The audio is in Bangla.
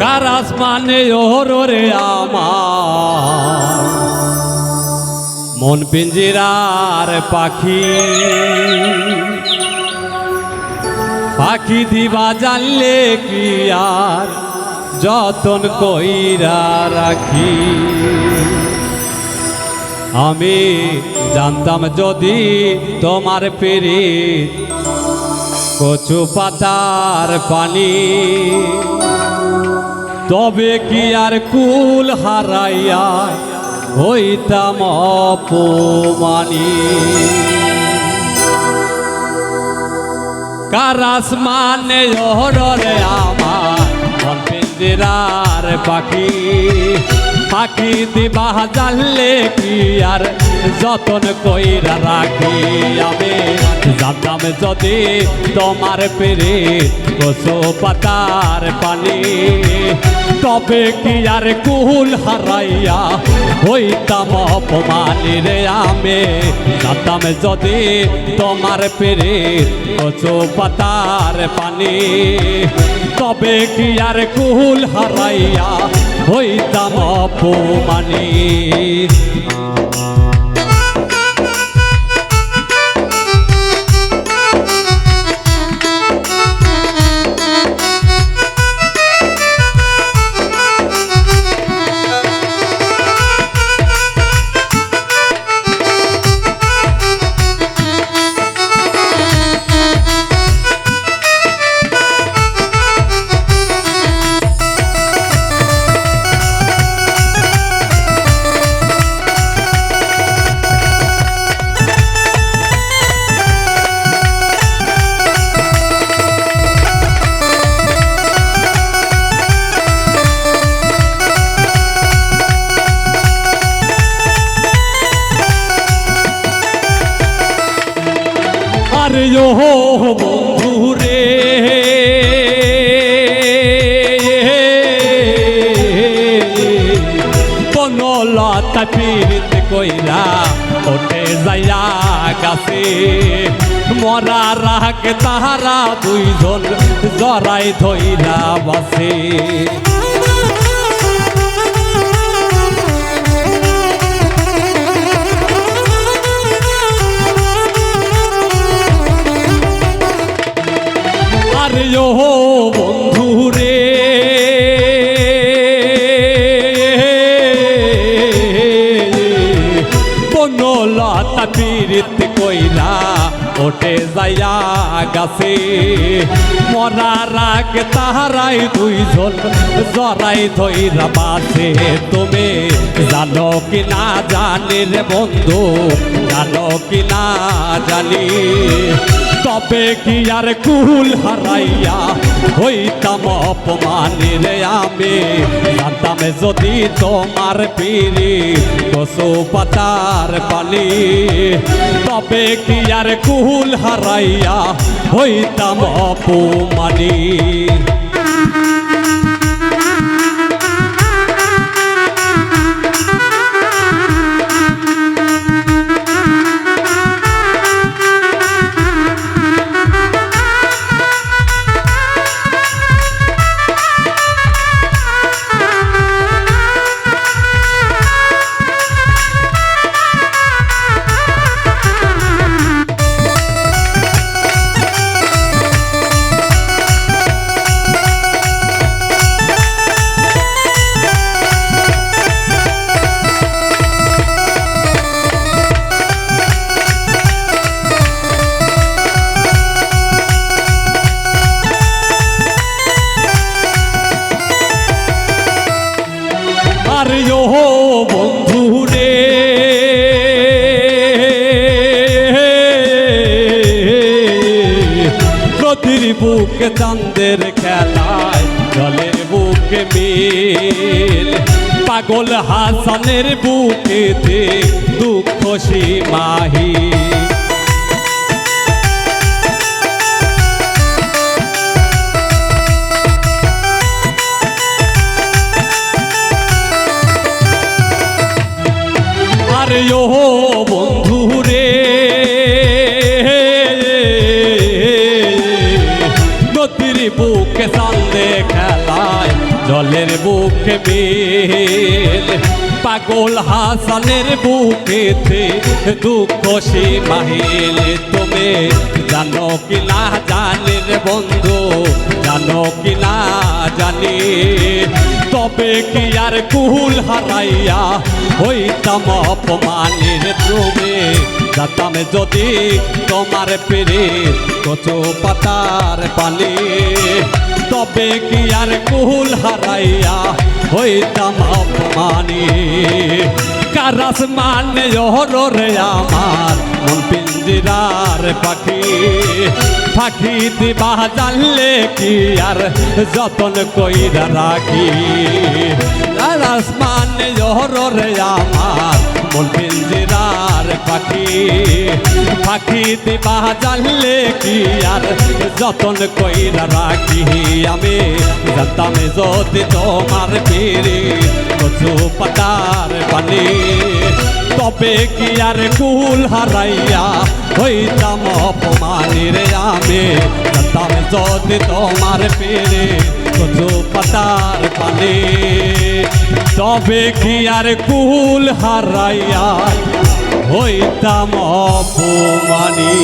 কার আসমানে ওরে আমার। মন পিঞ্জিরার পাখি। পাখি দিবা জানলে কি আর যতন কইরা রাখি। আমি জানতাম যদি তোমার পেরে কচু পাতার পানি। তবে কি আর কুল হারাইয়া হইতাম অপমানি? কারাস মানে ওহরে আমার পাখি? পাখি দিবা জানলে কি আর? যতন কইরা রাখি আমি। জানতাম যদি তোমার পেরে কচু পাতার পানি। তবে কি আর কুল হারাইয়া হইতাম অপমানি রে আমি। জানতাম যদি তোমার পেরে কচু পাতার পানি। তবে কি আর কুল হারাইয়া হইতাম অপমানি বনলতা পীড়িত কইরা ওঠে যাইয়া গাছে মরা রাগ তাহারা দুইজন জরাই ধইরা বাসে পীড়িত কইরা ওটে যাইয়া গাছে। মরা রাগ তাহারাই দুইজন জরাই ধইরা বাসে তুমি জানো কি না জানি রে বন্ধু, জানো কি না জানি। তবে কি আর কুল হারাইয়া হইতাম অপমানি রে আমি? জানতাম যদি তোমার পিড়ি কসু পাতার পালি। তবে কি আর কুল হারাইয়া হইতাম অপমানি? নদীর বুকে চান্দের খেলায় জলের বুকে মিল। পাগল হাসানের বুকেতে দুঃখ সীমাহী আরে বন্ধু পাগল হাসানের বুকেতে দুঃখ সীমাহিল তুমি জানো কি না জানি রে বন্ধু, জানো কি না জানি। তবে কি আর কুল হারাইয়া হইতাম অপমানের তুমি যাতাম যদি তোমার পেরে কচু পাতার পানি। তবে কি আর কুল হারাইয়া হইতাম অপমানি? কারাস মানে রে আমার পিঞ্জিরার পাখি। পাখি দিবা জানলে কি আর যতন কইরা রাখি? কারাস মানে রে আমার মন পিঞ্জিরার পাখি পাখি দিবা জানলে কি আর? যতন কইরা রাখি আমি, জানতাম যদি তোমার পেরে কচু পাতার পানি তবে কি আর কুল হারাইয়া হইতাম অপমানের আমি? জানতাম যদি তোমার পেরে কচু পাতার পানি তবে কি আর কুল হারাইয়া হইতাম অপমানী।